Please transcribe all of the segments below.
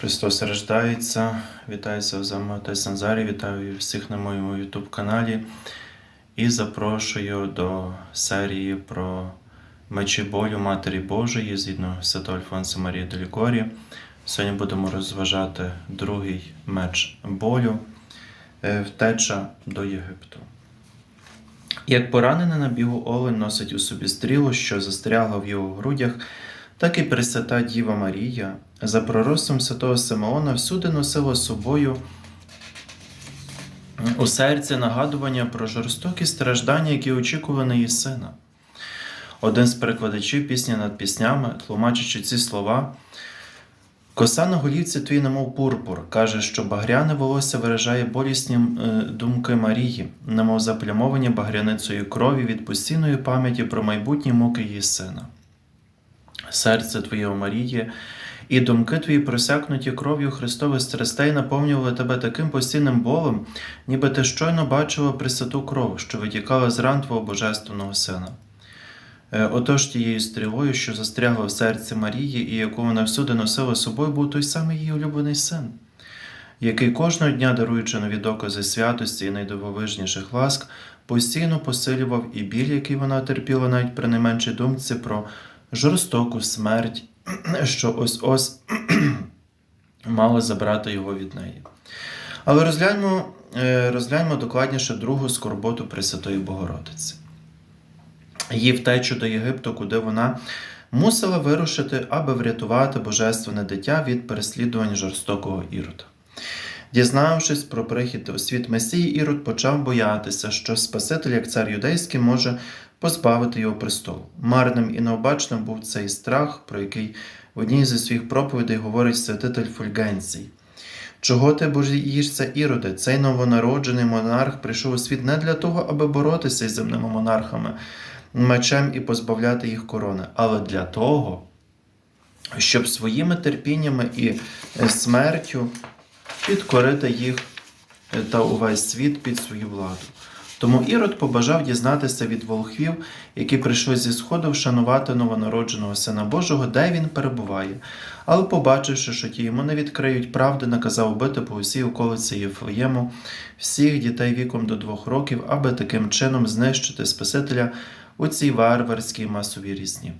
Христос рождається. Вітаюся вами Отець Назарій, вітаю всіх на моєму YouTube каналі і запрошую до серії про мечі болю Матері Божої згідно Святого Альфонса Марії Делікорі. Сьогодні будемо розважати другий меч болю е, втеча до Єгипту. Як поранений на бігу Олень носить у собі стрілу, що застрягла в його грудях, так і Пресвята Діва Марія за пророцтвом святого Симеона всюди носила з собою у серці нагадування про жорстокі страждання, які очікували її сина. Один з перекладачів пісні над піснями, тлумачачи ці слова, коса на голівці твій, немов пурпур, каже, що багряне волосся виражає болісні е, думки Марії, немов заплямовані багряницею крові від постійної пам'яті про майбутні муки її сина. Серце Твоє, о Маріє, і думки твої, просякнуті кров'ю Христових страстей, наповнювали тебе таким постійним болем, ніби ти щойно бачила пресвяту кров, що витікала з ран Твого Божественного Сина. Е, Отож тією стрілою, що застрягла в серці Марії, і яку вона всюди носила з собою, був той самий її улюблений син, який кожного дня, даруючи нові докази святості і найдивовижніших ласк, постійно посилював і біль, який вона терпіла навіть при найменшій думці про жорстоку смерть, що ось ось мала забрати його від неї. Але розгляньмо, е, розгляньмо докладніше другу скорботу Пресвятої Богородиці. Її втечу до Єгипту, куди вона мусила вирушити, аби врятувати божественне дитя від переслідувань жорстокого ірода. Дізнавшись про прихід у світ Месії, Ірод почав боятися, що Спаситель, як цар юдейський, може позбавити його престолу. Марним і необачним був цей страх, про який в одній зі своїх проповідей говорить святитель Фульгенцій. Чого ти боїшся, Іроде? Цей новонароджений монарх прийшов у світ не для того, аби боротися із земними монархами, мечем і позбавляти їх корони, але для того, щоб своїми терпіннями і е, смертю підкорити їх е, та увесь світ під свою владу. Тому Ірод побажав дізнатися від волхвів, які прийшли зі сходу вшанувати новонародженого Сина Божого, де він перебуває. Але, побачивши, що ті йому не відкриють правди, наказав убити по усій околиці Єфлеєму всіх дітей віком до двох років, аби таким чином знищити Спасителя у цій варварській масовій різні.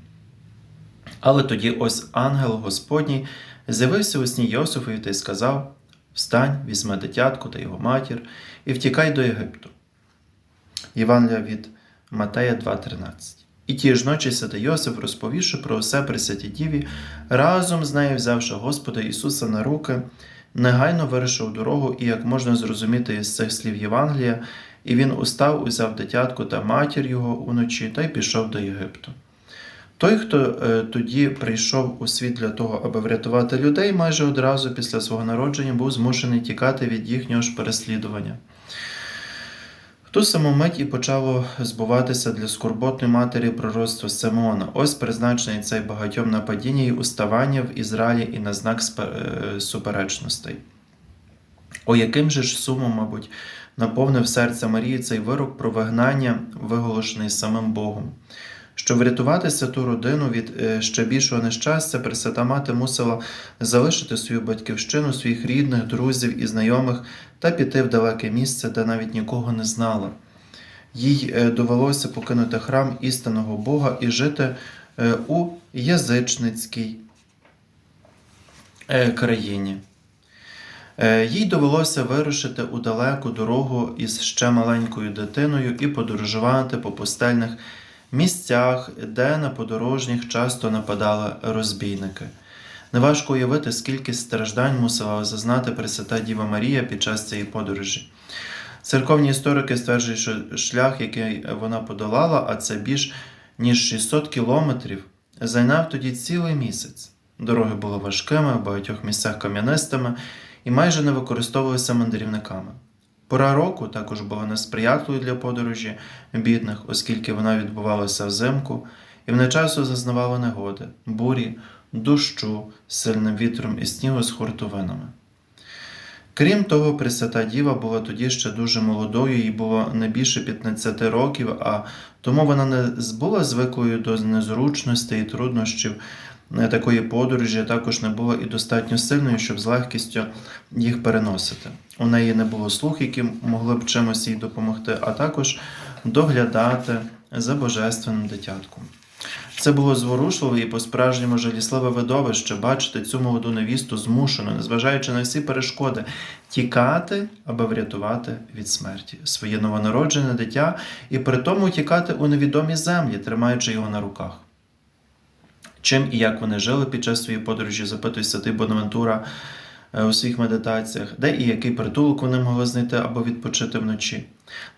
Але тоді ось ангел Господній з'явився у сні Йосифові та й сказав: Встань, візьми дитятку та його матір і втікай до Єгипту. Євангелія від Матея 2,13. І ті ж ночі святий Йосиф, розповівши про усе Пресвятій Діві, разом з нею, взявши Господа Ісуса на руки, негайно вирішив дорогу, і як можна зрозуміти із цих слів Євангелія, і він устав, узяв дитятку та матір його уночі та й пішов до Єгипту. Той, хто е, тоді прийшов у світ для того, аби врятувати людей, майже одразу після свого народження був змушений тікати від їхнього ж переслідування. В ту саму мить і почало збуватися для скорботної матері пророцтво Симеона. Ось призначений цей багатьом на падіння і уставання в Ізраїлі і на знак е, суперечностей. О яким же ж сумом, мабуть, наповнив серце Марії цей вирок про вигнання, виголошений самим Богом. Щоб врятувати святу родину від е, ще більшого нещастя, Пресвята Мати мусила залишити свою батьківщину, своїх рідних, друзів і знайомих та піти в далеке місце, де навіть нікого не знала. Їй е, довелося покинути храм істинного Бога і жити е, у язичницькій країні. Їй довелося вирушити у далеку дорогу із ще маленькою дитиною і подорожувати по пустельних місцях, де на подорожніх часто нападали розбійники. Неважко уявити, скільки страждань мусила зазнати Пресвята Діва Марія під час цієї подорожі. Церковні історики стверджують, що шлях, який вона подолала, а це більш ніж 600 кілометрів, зайняв тоді цілий місяць. Дороги були важкими, в багатьох місцях кам'янистими і майже не використовувалися мандрівниками. Пора року також була несприятливою для подорожі бідних, оскільки вона відбувалася взимку, і в зазнавала негоди, бурі, дощу, сильним вітром і снігу з хуртовинами. Крім того, Пресвята Діва була тоді ще дуже молодою, їй було не більше 15 років, а тому вона не була звиклою до незручностей і труднощів е, такої подорожі також не була і достатньо сильною, щоб з легкістю їх переносити. У неї не було слух, які могли б чимось їй допомогти, а також доглядати за божественним дитятком. Це було зворушливе і по-справжньому жалісливе видовище бачити цю молоду невісту змушену, незважаючи на всі перешкоди, тікати, аби врятувати від смерті своє новонароджене дитя і при тому тікати у невідомі землі, тримаючи його на руках. Чим і як вони жили під час своєї подорожі, запитує святий Бонавентура у своїх медитаціях, де і який притулок вони могли знайти або відпочити вночі.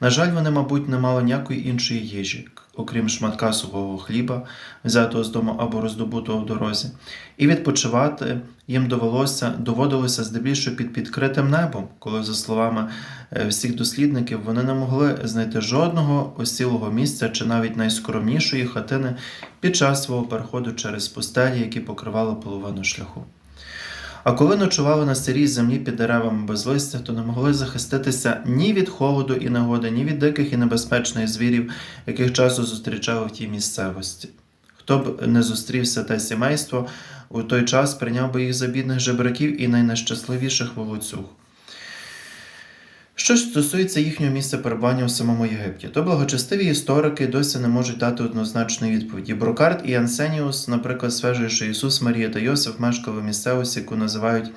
На жаль, вони, мабуть, не мали ніякої іншої їжі, окрім шматка сухого хліба, взятого з дому або роздобутого в дорозі, і відпочивати їм довелося, доводилося здебільшого під відкритим небом, коли, за словами е, всіх дослідників, вони не могли знайти жодного осілого місця чи навіть найскромнішої хатини під час свого переходу через пустелі, які покривали половину шляху. А коли ночували на сирій землі під деревами без листя, то не могли захиститися ні від холоду і негоди, ні від диких і небезпечних звірів, яких часто зустрічали в тій місцевості. Хто б не зустрівся те сімейство, у той час прийняв би їх за бідних жебраків і найнещасливіших волоцюг. Що ж стосується їхнього місця перебування у самому Єгипті, то благочестиві історики досі не можуть дати однозначної відповіді. Брокарт і Ансеніус, наприклад, стверджують, що Ісус, Марія та Йосиф мешкали в місцевості, яку називають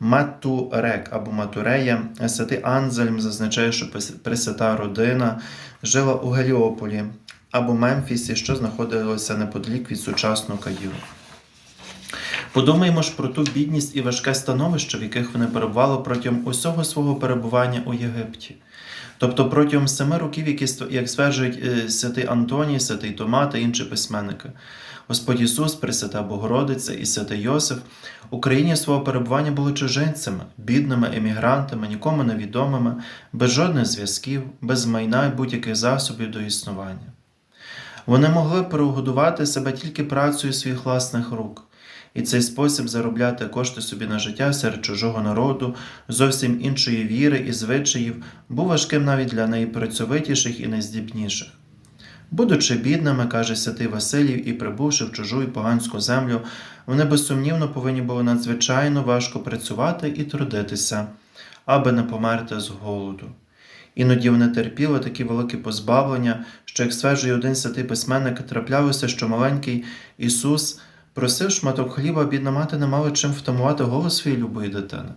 Матурек або Матурея. Святий Анзельм зазначає, що Пресвята родина жила у Геліополі або Мемфісі, що знаходилося неподалік від сучасного Каїру. Подумаємо ж про ту бідність і важке становище, в яких вони перебували протягом усього свого перебування у Єгипті. Тобто протягом семи років, які, як стверджують е, святий Антоній, святий Тома та інші письменники, Господь Ісус, Пресвята Богородиця і святий Йосиф у країні свого перебування були чужинцями, бідними емігрантами, нікому невідомими, без жодних зв'язків, без майна і будь-яких засобів до існування. Вони могли переогодувати себе тільки працею своїх власних рук і цей спосіб заробляти кошти собі на життя серед чужого народу, зовсім іншої віри і звичаїв, був важким навіть для найпрацьовитіших і найздібніших. Будучи бідними, каже святий Василій, і прибувши в чужу і поганську землю, вони безсумнівно повинні були надзвичайно важко працювати і трудитися, аби не померти з голоду. Іноді вони терпіли такі великі позбавлення, що, як стверджує один святий письменник, траплялося, що маленький Ісус. Просив шматок хліба, бідна мати не мала чим втамувати голос своєї любої дитини.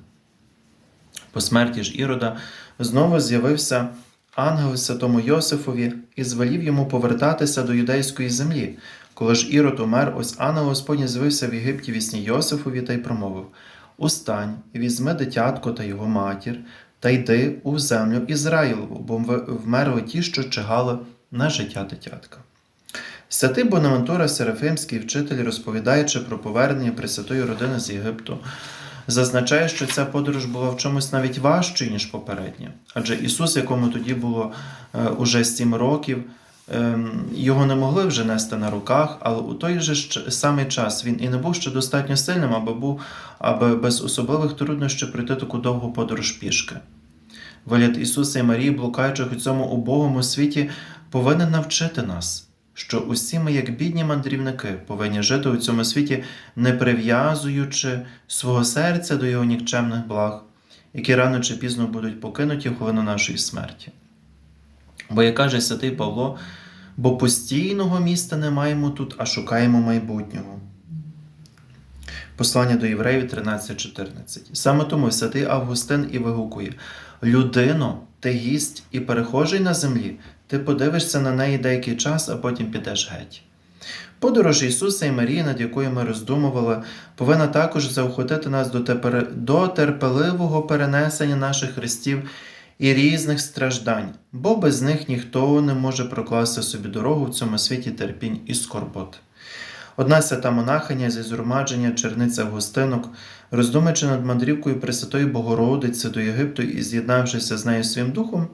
По смерті ж Ірода знову з'явився ангел святому Йосифові і звелів йому повертатися до юдейської землі. Коли ж Ірод умер, ось ангел Господній з'явився в Єгипті вісні Йосифові та й промовив Устань, візьми дитятко та його матір, та йди у землю Ізраїлову, бо вмерли ті, що чигали на життя дитятка. Святий Бонавентура Серафимський вчитель, розповідаючи про повернення Пресвятої родини з Єгипту, зазначає, що ця подорож була в чомусь навіть важчою, ніж попередня. Адже Ісус, якому тоді було е, уже сім років, е, його не могли вже нести на руках, але у той же самий час він і не був ще достатньо сильним, аби був, аби без особливих труднощів пройти таку довгу подорож пішки. Вигляд Ісуса і Марії, блукаючих у цьому убогому світі, повинен навчити нас що усі ми, як бідні мандрівники, повинні жити у цьому світі, не прив'язуючи свого серця до його нікчемних благ, які рано чи пізно будуть покинуті в хвилину нашої смерті. Бо, як каже святий Павло, бо постійного міста не маємо тут, а шукаємо майбутнього. Послання до Євреїв 13.14. Саме тому святий Августин і вигукує: Людино, ти гість і перехожий на землі, ти подивишся на неї деякий час, а потім підеш геть. Подорож Ісуса і Марії, над якою ми роздумували, повинна також заохотити нас до, тепер... до терпеливого перенесення наших хрестів і різних страждань, бо без них ніхто не може прокласти собі дорогу в цьому світі терпінь і скорбот. Одна свята монахиня зі згромадження черниця Августинок, роздумаючи над мандрівкою Пресвятої Богородиці до Єгипту і з'єднавшися з нею своїм духом,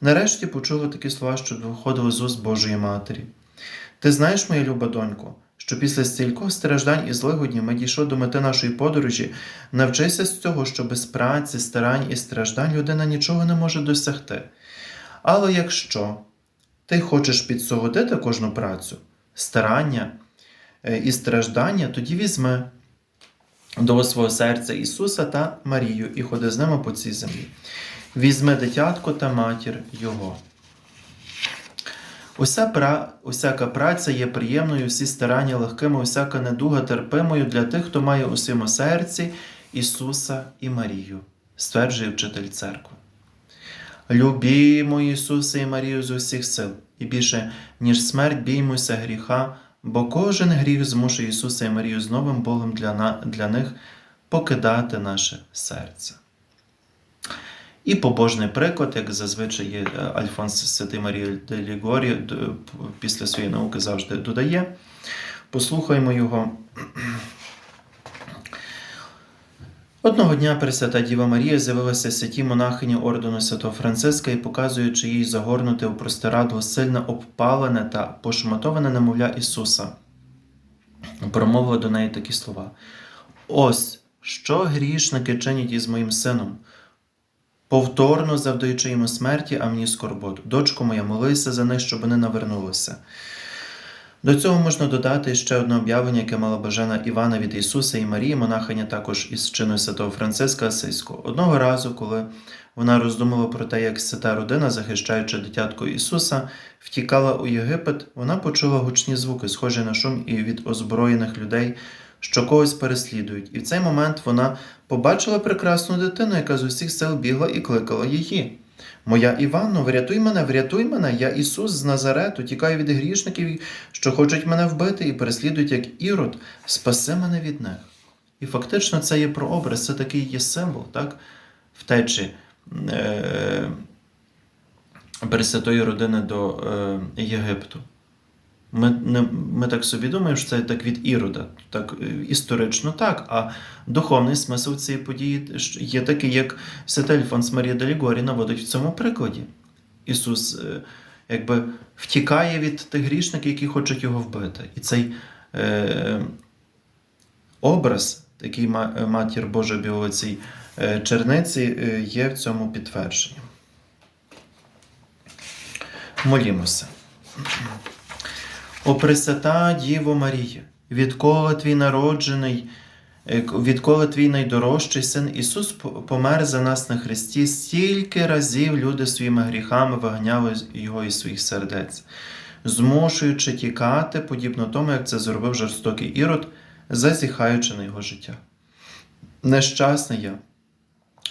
нарешті почули такі слова, що виходили з уст Божої Матері. Ти знаєш, моя люба донько, що після стількох страждань і злигоднів ми дійшли до мети нашої подорожі, навчися з цього, що без праці, старань і страждань людина нічого не може досягти. Але якщо ти хочеш підсолодити кожну працю, старання, і страждання, тоді візьми до свого серця Ісуса та Марію і ходи з ними по цій землі. Візьми дитятко та матір Його. Уся пра... Усяка праця є приємною, всі старання легкими, усяка недуга терпимою для тих, хто має у своєму серці Ісуса і Марію, стверджує вчитель церкви. Любімо Ісуса і Марію з усіх сил, і більше, ніж смерть, біймося гріха, бо кожен гріх змушує Ісуса і Марію з новим Богом для, для них покидати наше серце. І побожний приклад, як зазвичай є е, Альфонс Святий Марія де Лігорі після своєї науки завжди додає. Послухаймо його. Одного дня Пресвята Діва Марія з'явилася святій монахині ордену Святого Франциска і, показуючи їй загорнуте у простирадло сильно обпалене та пошматоване немовля Ісуса, промовила до неї такі слова: Ось що грішники чинять із моїм сином повторно завдаючи йому смерті, а мені скорботу. Дочко моя, молися за них, щоб вони навернулися. До цього можна додати ще одне об'явлення, яке мала бажана Івана від Ісуса і Марії, монахиня також із чиною святого Франциска Асиського. Одного разу, коли вона роздумала про те, як свята родина, захищаючи дитятко Ісуса, втікала у Єгипет, вона почула гучні звуки, схожі на шум і від озброєних людей, що когось переслідують. І в цей момент вона побачила прекрасну дитину, яка з усіх сил бігла і кликала її. Моя Івано, врятуй мене, врятуй мене, я Ісус з Назарету, тікаю від грішників, що хочуть мене вбити і переслідують як ірод, спаси мене від них. І фактично це є прообраз, це такий є символ, так? Втечі е- Пресвятої родини до е- Єгипту. Ми, не, ми так собі думаємо, що це так від Ірода. Так е, історично так. А духовний смисл цієї події є такий, як Святий Альфонс Марія Делігорі наводить в цьому прикладі. Ісус е, якби втікає від тих грішників, які хочуть його вбити. І цей е, образ, ма- матір Божа Біолицій е, черниці, є в цьому підтвердженням. Молімося. О Пресвята Діво Марія, відколи твій народжений, е, відколи твій найдорожчий син Ісус помер за нас на Христі, стільки разів люди своїми гріхами виганяли його із своїх сердець, змушуючи тікати, подібно тому, як це зробив жорстокий ірод, зазіхаючи на його життя. Нещасний я,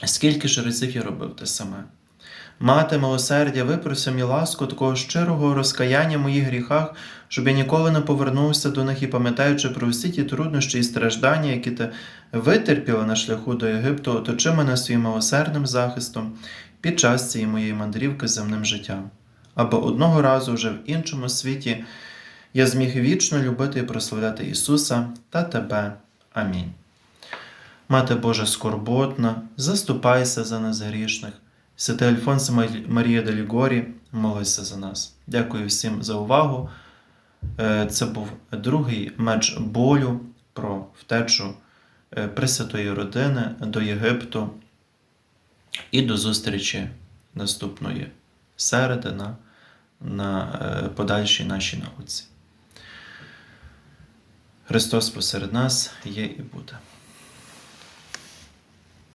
скільки ж разів я робив те саме. Мати милосердя, випроси мені ласку такого щирого розкаяння в моїх гріхах, щоб я ніколи не повернувся до них і пам'ятаючи про всі ті труднощі і страждання, які ти витерпіла на шляху до Єгипту, оточи мене своїм милосердним захистом під час цієї моєї мандрівки земним життям. Аби одного разу вже в іншому світі я зміг вічно любити і прославляти Ісуса та Тебе. Амінь. Мати Божа скорботна, заступайся за нас грішних. Святий Альфонс Марія де Лігорі, молися за нас. Дякую всім за увагу. Е, Це був другий меч болю про втечу е, Пресвятої родини до Єгипту і до зустрічі наступної середи на, на е, подальшій нашій науці. Христос посеред нас є і буде.